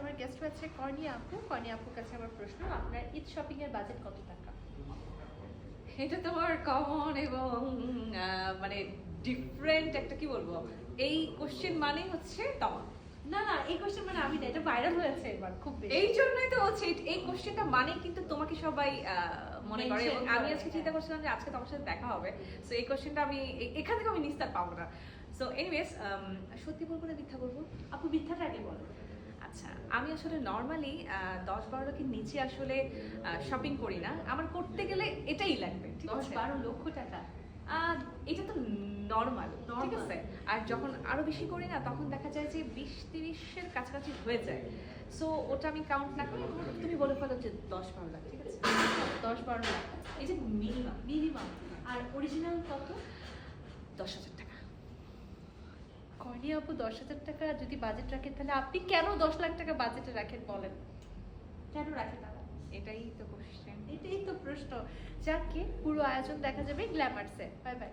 আমার গেস্ট হচ্ছে কর্নিয়া আপু। কর্নিয়া আপুর কাছে আমার প্রশ্ন আপনার ঈদ শপিং এর বাজেট কত টাকা? এটা তোমার কমন এবং মানে ডিফারেন্ট একটা কি বলব? এই কোশ্চেন মানে হচ্ছে তমা না না এই কোশ্চেন মানে আমি না এটা ভাইরাল হয়েছে এবার খুব এই জন্যই তো হচ্ছে এই- কোশ্চেনটা মানে কিন্তু তোমাকে সবাই মনে করে। এবং আমি আজকে চিন্তা হ্যাঁ। করছিলাম যে আজকে তোমার সাথে দেখা হবে। সো এই কোশ্চেনটা আমি এখান থেকে আমি নিস্তার পাবো না। সো এনিওয়েজ সত্যি বলব না মিথ্যা বলব? আপু মিথ্যাটা আচ্ছা আমি আসলে নর্মালি দশ বারো লাখের নিচে আসলে শপিং করি না। আমার করতে গেলে এটাই লাগবে দশ বারো লক্ষ টাকা? এটা তো নর্মাল ঠিক আছে? আর যখন আরও বেশি করি না তখন দেখা যায় যে বিশ তিরিশের কাছাকাছি হয়ে যায়। সো ওটা আমি কাউন্ট না করি তুমি বলে ফেলো যে দশ বারো লাখ ঠিক আছে? দশ বারো লাখ। এই যে মিনিমাম মিনিমাম আর অরিজিনাল কত? দশ হাজার টাকা। কর্নিয়া আপু দশ হাজার টাকা যদি বাজেট রাখেন তাহলে আপনি কেন দশ লাখ টাকা বাজেটে রাখেন বলেন? কেন রাখেন এটাই তো কোশ্চেন এটাই তো প্রশ্ন। যাকে পুরো আয়োজন দেখা যাবে গ্ল্যামার্সে বাই বাই